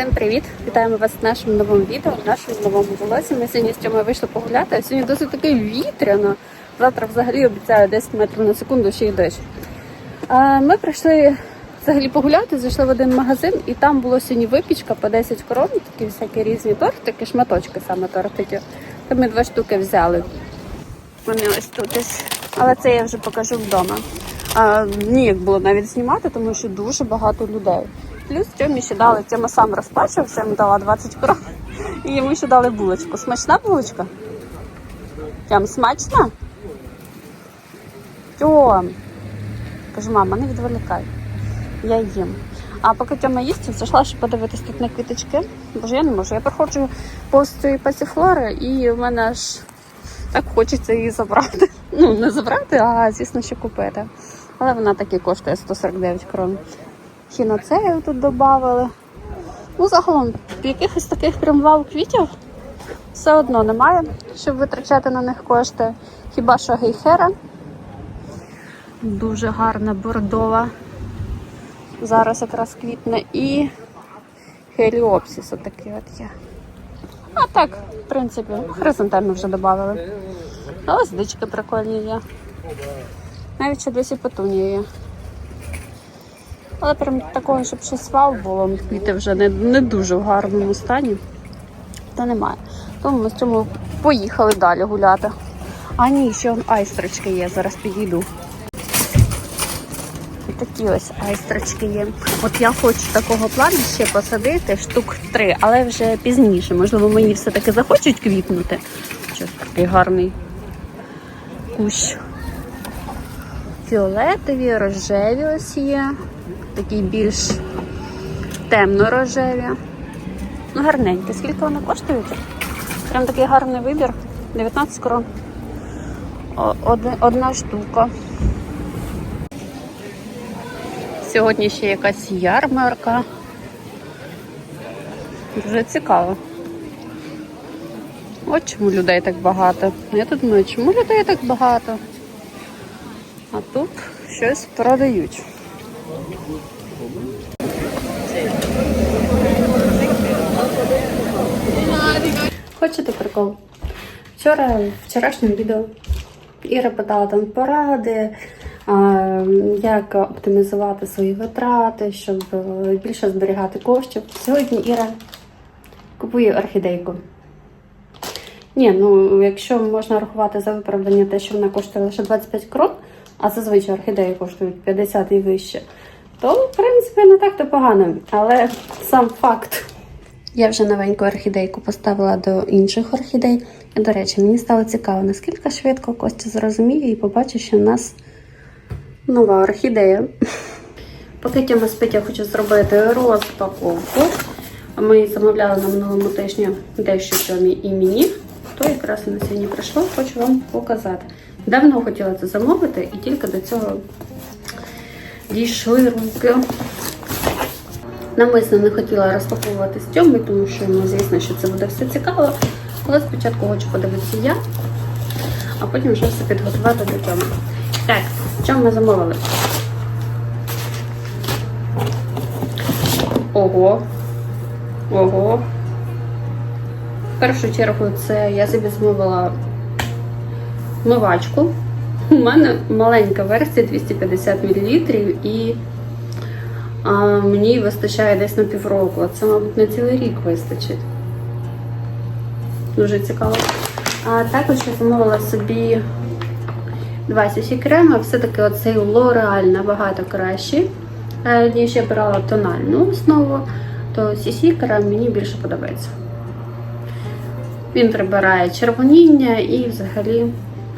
Всім привіт! Вітаємо вас в нашому новому відео, в нашому новому влозі. Ми сьогодні з Тьомою вийшли погуляти, а сьогодні досить таки вітряно. Завтра взагалі обіцяю 10 метрів на секунду ще й дощ. Ми прийшли взагалі погуляти, зайшли в один магазин, і там було сьогодні випічка по 10 корон, такі всякі різні тортики, шматочки саме тортики. То ми два штуки взяли. Вони ось тут. Але це я вже покажу вдома. А, ніяк було навіть знімати, тому що дуже багато людей. Плюс Тьомі ще дали, Тьома сам розплачувався, йому дала 20 крон. І йому ще дали булочку. Смачна булочка? Тьом, смачна? Тьом. Кажу, мама, не відволікай. Я їм. А поки Тьома їсть, зайшла, щоб подивитись тут на квіточки. Бо ж я не можу. Я проходжу повз цієї пасіфлори і в мене аж так хочеться її забрати. Ну, не забрати, а звісно, що купити. Але вона таки коштує 149 крон. Хіноцею тут додали. Ну, загалом, якихось таких прям вау квітів все одно немає, щоб витрачати на них кошти. Хіба що гейхера. Дуже гарна бордова. Зараз якраз квітне і хеліопсис отакий от є. А так, в принципі, хризантеми вже додали. Гвоздички прикольні є. Навіть ще досі петунія є. Але прям такого, щоб щось вау було, квіти вже не, не дуже в гарному стані, то немає. Тому ми з цьому поїхали далі гуляти. А ні, ще он айстрочки є, зараз підійду. І такі ось айстрочки є. От я хочу такого плану ще посадити штук три, але вже пізніше. Можливо, мені все-таки захочуть квітнути. Щось такий гарний кущ. Фіолетові, рожеві ось є. Такі більш темно-рожеві. Ну, гарненькі. Скільки вони коштують? Прям такий гарний вибір. 19 крон. Одна, штука. Сьогодні ще якась ярмарка. Дуже цікаво. От чому людей так багато. Я тут думаю, чому людей так багато? А тут щось продають. Хочете прикол? Вчора в вчорашньому відео Іра питала там поради, як оптимізувати свої витрати, щоб е, більше зберігати коштів. Сьогодні Іра купує орхідейку. Ні, ну якщо можна рахувати за виправдання те, що вона коштує лише 25 крон, а зазвичай орхідеї коштують 50 і вище, то в принципі не так то погано. Але сам факт. Я вже новеньку орхідейку поставила до інших орхідей. І, до речі, мені стало цікаво, наскільки швидко Костя зрозуміє і побачить, що в нас нова орхідея. Поки Тьома спить, я хочу зробити розпаковку. Ми замовляли на минулому тижні дещо Тьомі і мені. То якраз на сьогодні прийшло, хочу вам показати. Давно хотіла це замовити, і тільки до цього дійшли руки. Намисно не хотіла розпаковувати з Тьомою, тому що ну, звісно, що це буде все цікаво. Але спочатку хочу подивитися я, а потім вже все підготувати до Тьоми. Так, що ми замовили? Ого. Ого. В першу чергу це я собі замовила мивачку. У мене маленька версія 250 мл і а, мені вистачає десь на півроку. Це, мабуть, на цілий рік вистачить. Дуже цікаво. А також я замовила собі два сісі креми. Все-таки оцей L'Oreal набагато кращий, е, ніж я брала тональну основу, то сісі крем мені більше подобається. Він прибирає червоніння і взагалі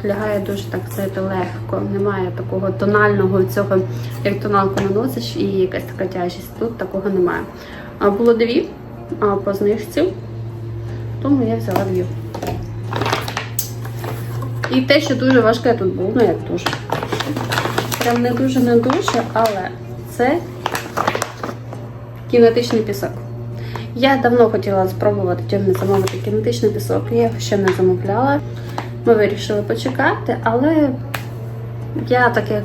лягає дуже так знаєте, легко. Немає такого тонального цього, як тоналку наносиш і якась така тяжість. Тут такого немає. А було дві а по знижці, тому я взяла дві. І те, що дуже важке тут було, ну як дуже. Прям не дуже не дуже, але це кінетичний пісок. Я давно хотіла спробувати тьомне замовити кінетичний пісок, я його ще не замовляла. Ми вирішили почекати, але я таке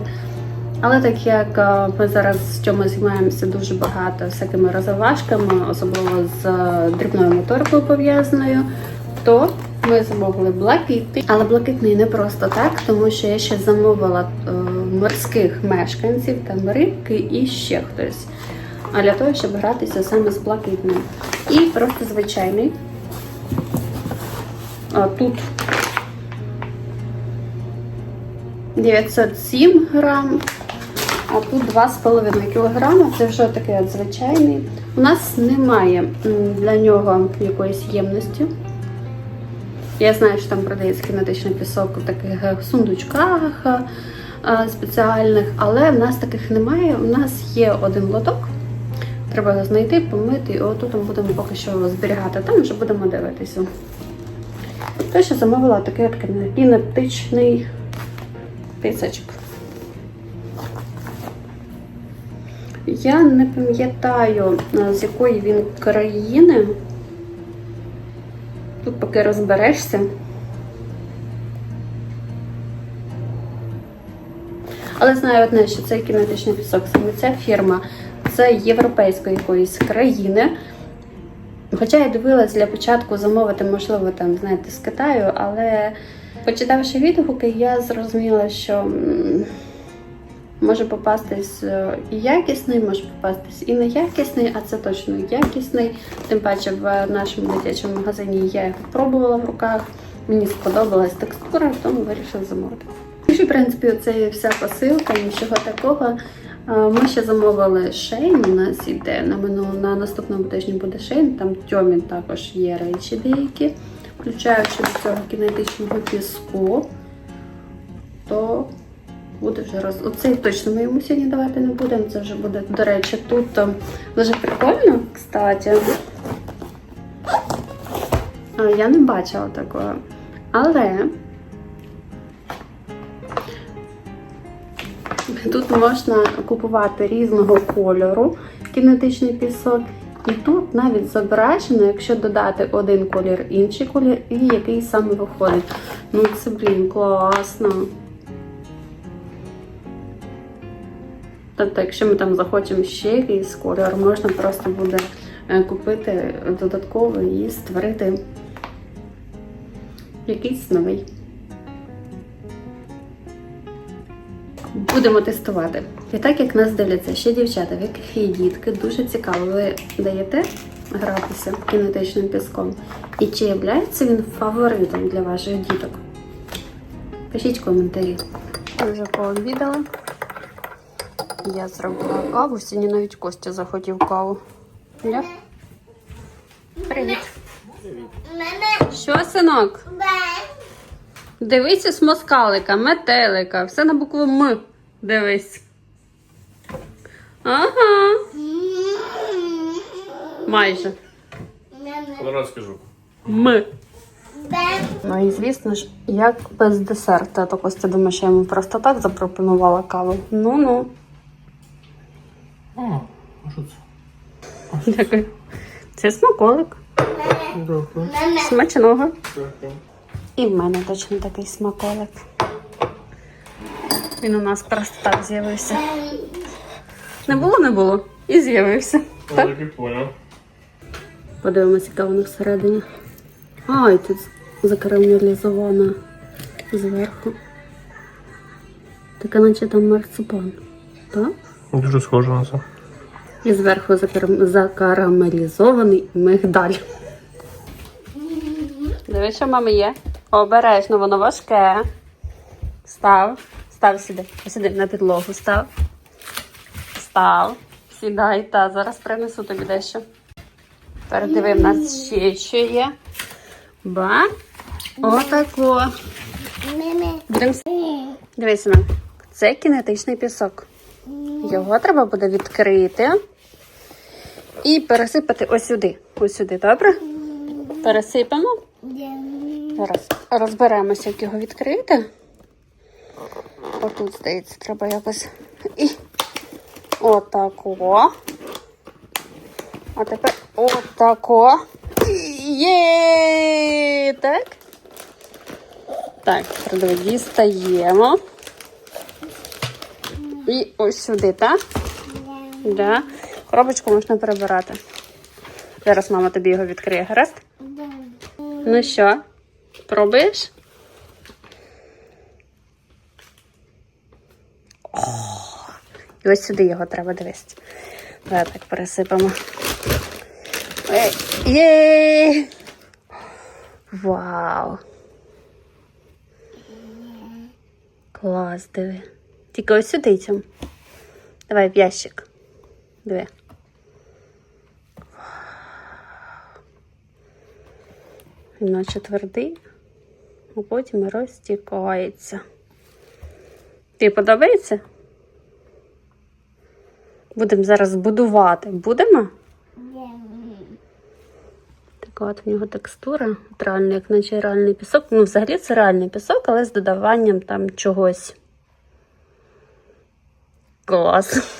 Але так як е, ми зараз з чому займаємося дуже багато всякими розважками, особливо з е, дрібною моторикою пов'язаною, то ми замовили блакитний. Але блакитний не просто так, тому що я ще замовила е, морських мешканців, там рибки і ще хтось. А для того, щоб гратися саме з блакитним. І просто звичайний. А, тут 907 грам, а тут 2,5 кг. Це вже такий звичайний. У нас немає для нього якоїсь ємності. Я знаю, що там продається кінетичний пісок у таких е, сундучках е, е, спеціальних, але в нас таких немає. У нас є один лоток. Треба його знайти, помити, і отут ми будемо поки що зберігати. Там вже будемо дивитися. То, що замовила такий кінетичний писочок. Я не пам'ятаю, з якої він країни. Тут поки розберешся. Але знаю одне, що цей кінетичний пісок, саме ця фірма, це європейської якоїсь країни. Хоча я дивилась для початку замовити, можливо, там, знаєте, з Китаю, але почитавши відгуки, я зрозуміла, що може попастись е, і якісний, може попастись і неякісний, а це точно якісний. Тим паче в нашому дитячому магазині я його пробувала в руках. Мені сподобалась текстура, тому вирішила замовити. І, в принципі, це і вся посилка, нічого такого. Е, Ми ще замовили шейн. У нас іде на минуло на наступному тижні буде шейн. Там тьомін також є речі деякі, включаючи до цього кінетичного піску. То буде вже роз. Оцей точно ми йому сьогодні давати не будемо. Це вже буде, до речі, тут е, дуже прикольно, кстати. Я не бачила такого. Але Тут можна купувати різного кольору кінетичний пісок. І тут навіть зображено, якщо додати один колір, інший колір, і який саме виходить. Ну це, блін, класно. Тобто, якщо ми там захочемо ще якийсь кольор, можна просто буде е, купити додатковий і створити якийсь новий. Будемо тестувати. І так як нас дивляться ще дівчата, в яких є дітки, дуже цікаво, ви даєте гратися кінетичним піском? І чи є він фаворитом для ваших діток? Пишіть коментарі. Ми вже пообідали. Я зробила каву. Сьогодні навіть Костя захотів каву. Я? Привіт. Що, синок? Дивися смоскалика, метелика, все на букву М. Дивись. Ага. Майже. Зараз скажу. М. Ну і звісно ж, як без десерта. То Костя думає, що я йому просто так запропонувала каву. Ну-ну. А, а що це? Дякую. Це смаколик. Дякую. Смачного. Дякую. І в мене точно такий смаколик. Він у нас просто так з'явився. Не було, не було. І з'явився. Так? і. Подивимося, яка вона всередині. А, і тут закарамелізована зверху. Така наче там марципан. Так? Дуже схоже на це. І зверху закарам- закарамелізований мигдаль. Дивись, що мами є. Обережно, воно важке. Став. Став сюди. Сюди на підлогу став. Став. Сідай, та зараз принесу тобі дещо. Передиви, в нас ще що є. Ба. Отако. Дивись, на. Це кінетичний пісок. Його треба буде відкрити і пересипати ось сюди. Ось сюди, добре? Пересипемо. Зараз розберемося, як його відкрити. Отут, здається, треба якось. І отако. А тепер отако. Є! Так. Так, тепер дістаємо. І ось сюди, так? Да. Коробочку можна перебирати. Зараз мама тобі його відкриє, гаразд? Ну що, пробуєш? Ось сюди його треба довести. Давай так пересипемо. Ей, Єй! Вау! Клас, диви. Тільки ось сюди цьому. Давай в ящик. Диви. Він наче твердий, а потім розтікається. Тобі подобається? Будемо зараз будувати. Будемо? Така от в нього текстура, реально, як наче реальний пісок. Ну, взагалі це реальний пісок, але з додаванням там чогось. Клас.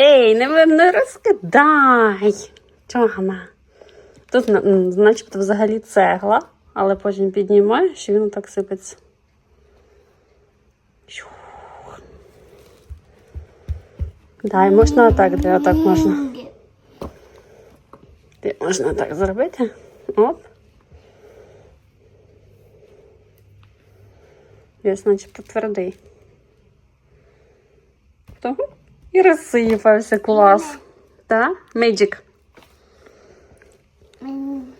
Ей, не, не розкидай. Тьома. Тут, на- начебто, взагалі цегла, але потім піднімаєш і він так сипеться. Дай, можна отак, де отак можна. Де можна так зробити. Оп. Весь начебто твердий. Того і розсипався клас. Так? Меджик.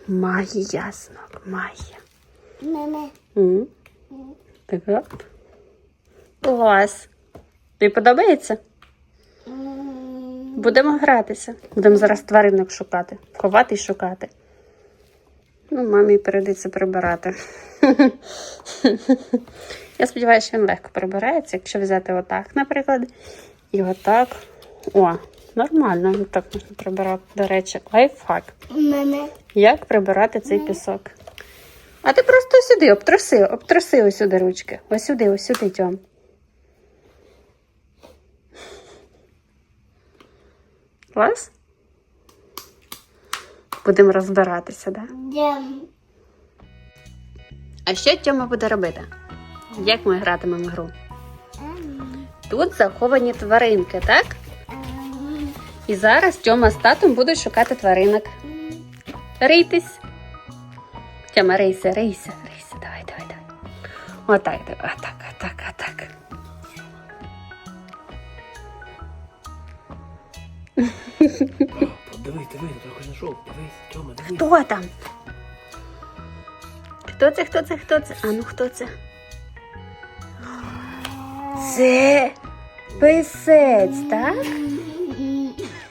Магія, синок, магія. М. Так. Клас. Тобі подобається? Будемо гратися. Будемо зараз тваринок шукати. Ховати і шукати. Ну, мамі прийдеться прибирати. Я сподіваюся, що він легко прибирається, якщо взяти отак, наприклад, і отак. О, нормально, так можна прибирати, до речі, лайфхак. Як прибирати цей пісок? А ти просто сюди, обтроси ось сюди ручки. Ось сюди, ось сюди, Тьом. Клас? Будемо розбиратися, так? Да? А що Тьома буде робити? Як ми гратимемо гру? Тут заховані тваринки, так? І зараз Тьома з татом будуть шукати тваринок. Рейтесь. Тьома, рейся, рейся, рейся. Давай, давай, давай. Отак, отак, отак, отак. Дивись, дивись, трохи знайшов. Дивись, Тьома, дивись. Хто там? Хто це, хто це, хто це? А ну хто це? Це писець, так?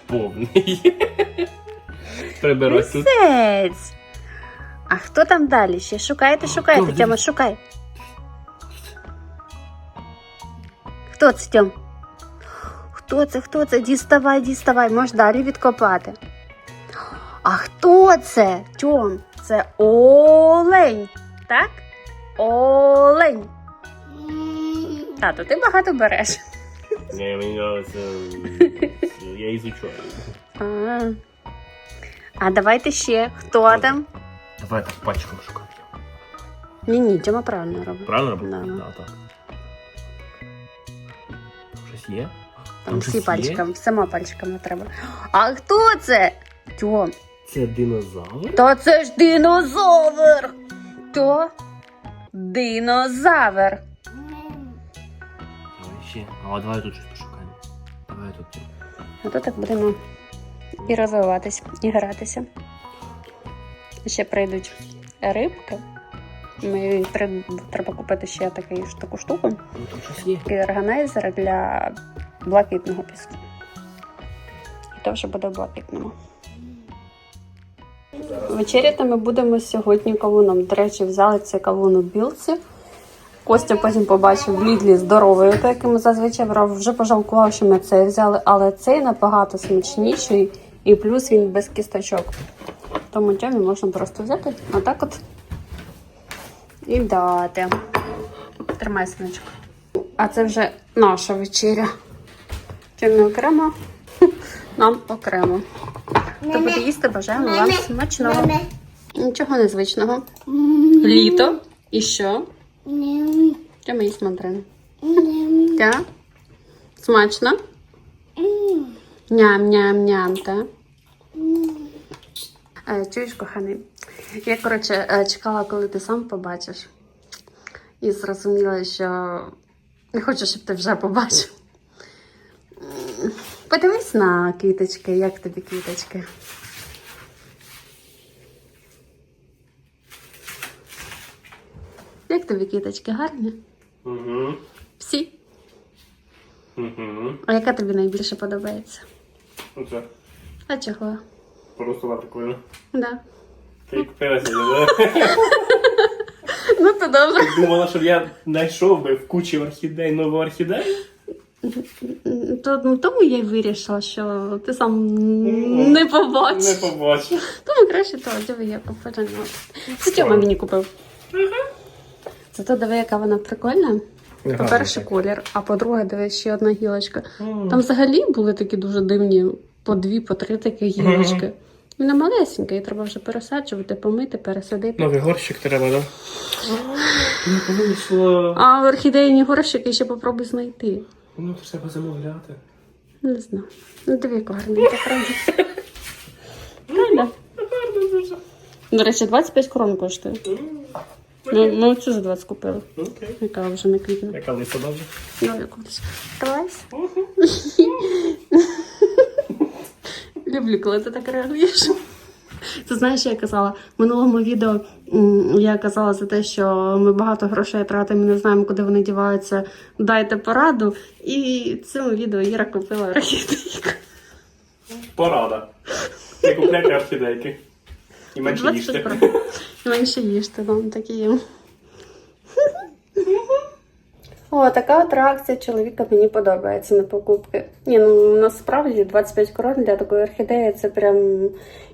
Повний. Прибирай тут. Писець. А хто там далі ще? Шукайте, шукайте, Тьом, Тьома, шукай. Хто це, Тьом? Хто це, хто це? Діставай, діставай, можеш далі відкопати. А хто це? Тьом, це олень, так? Олень. Тато, ти багато береш. Не, мені нравиться. Я ізучаю. А, а давайте ще. Хто там? Давай так пальчиком шукай. Ні, ні, Тьома правильно робить. Правильно робити? Да. Да, так. Щось є? Там всі є? пальчиками, всіма пальчиками треба. А хто це? Тьом, Це динозавр? та це ж динозавр. То динозавр. Давай ще. А давай тут щось пошукаємо. Давай тут. А то так будемо і розвиватись, і гратися. Ще прийдуть рибки. Ми треба купити ще таку штуку. Ну там щось є. і органайзер для блакитного піску. І то вже буде в блакитному. Вечеряти ми будемо сьогодні кавуном. До речі, взяли цей кавун у білці. Костя потім побачив в Лідлі здоровий, той, який ми зазвичай брав. Вже пожалкував, що ми цей взяли, але цей набагато смачніший і плюс він без кісточок. Тому тьомі можна просто взяти отак от і дати. Тримай синочку. А це вже наша вечеря. Тьомі окремо, нам окремо. Хто буде їсти, бажаємо вам смачного. Нічого незвичного. Літо. І що? Тьома їсть мандарини. Так? Смачно? Ням-ням-ням, так? Е, Чуєш, коханий? Я, коротше, е, чекала, коли ти сам побачиш. І зрозуміла, що не хочу, щоб ти вже побачив. Подивись на квіточки, як тобі квіточки. Як тобі квіточки гарні? Угу. Всі. Угу. А яка тобі найбільше подобається? Оце. А чого? Просто вона прикольно. Да. Ти купилася, да? Ну то добре. Ти думала, що я знайшов би в кучі орхідей нову орхідею? То, ну, тому я й вирішила, що ти сам не побачиш. Не побачив. Тому краще то диви, я купила. Це Тьома мені купив. Зато диви, яка вона прикольна. По-перше, колір, а по-друге, диви, ще одна гілочка. Там взагалі були такі дуже дивні, по дві, по три такі гілочки. Вона малесенька, її треба вже пересаджувати, помити, пересадити. Новий горщик треба, да? Не вийшло. А орхідейні горщики ще попробуй знайти. Ну, то треба замовляти. Не знаю. Ну диви, яка гарненька, правда. Правда? До речі, 25 крон коштує. Ну, ми оцю за 20 купили. Окей. Яка вже не квітне. Яка лиса добре? Ну, якось. Давайся. Люблю, коли ти так реагуєш. Ти знаєш, я казала? В минулому відео я казала за те, що ми багато грошей тратимо, не знаємо, куди вони діваються. Дайте пораду. І в цьому відео Іра купила орхідейку. Порада. Не купляйте орхідейки. І менше 20 їжте. Менше їжте, там такі. О, така от реакція чоловіка мені подобається на покупки. Ні, ну насправді 25 крон для такої орхідеї це прям,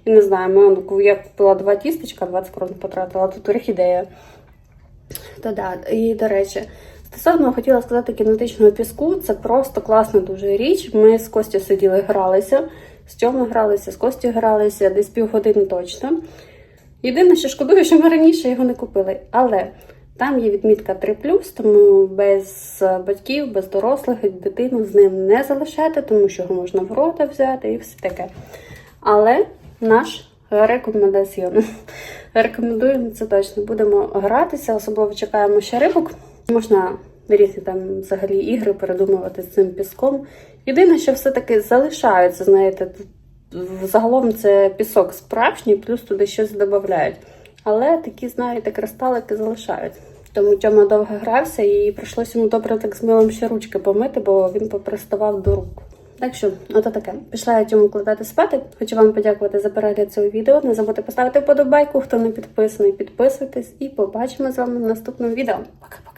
я не знаю, ну, я купила два тістечка, 20 крон потратила, тут орхідея. То да, і до речі, стосовно хотіла сказати кінетичного піску, це просто класна дуже річ. Ми з Костю сиділи, гралися, з Тьомою гралися, з Костю гралися десь півгодини точно. Єдине, що шкодую, що ми раніше його не купили. Але там є відмітка 3 тому без батьків, без дорослих дитину з ним не залишати, тому що його можна в рота взяти і все таке. Але наш рекомендаціон. Рекомендуємо це точно. Будемо гратися, особливо чекаємо ще рибок. Можна різні там взагалі ігри передумувати з цим піском. Єдине, що все-таки залишаються, знаєте, загалом це пісок справжній, плюс туди щось додають. Але такі, знаєте, кристалики залишають. Тому Тьома довго грався і прийшлося йому добре так з милом ще ручки помити, бо він поприставав до рук. Так що, ото таке. Пішла я цьому кладати спати. Хочу вам подякувати за перегляд цього відео. Не забудьте поставити вподобайку, хто не підписаний, підписуйтесь і побачимо з вами в наступному відео. Пока-пока.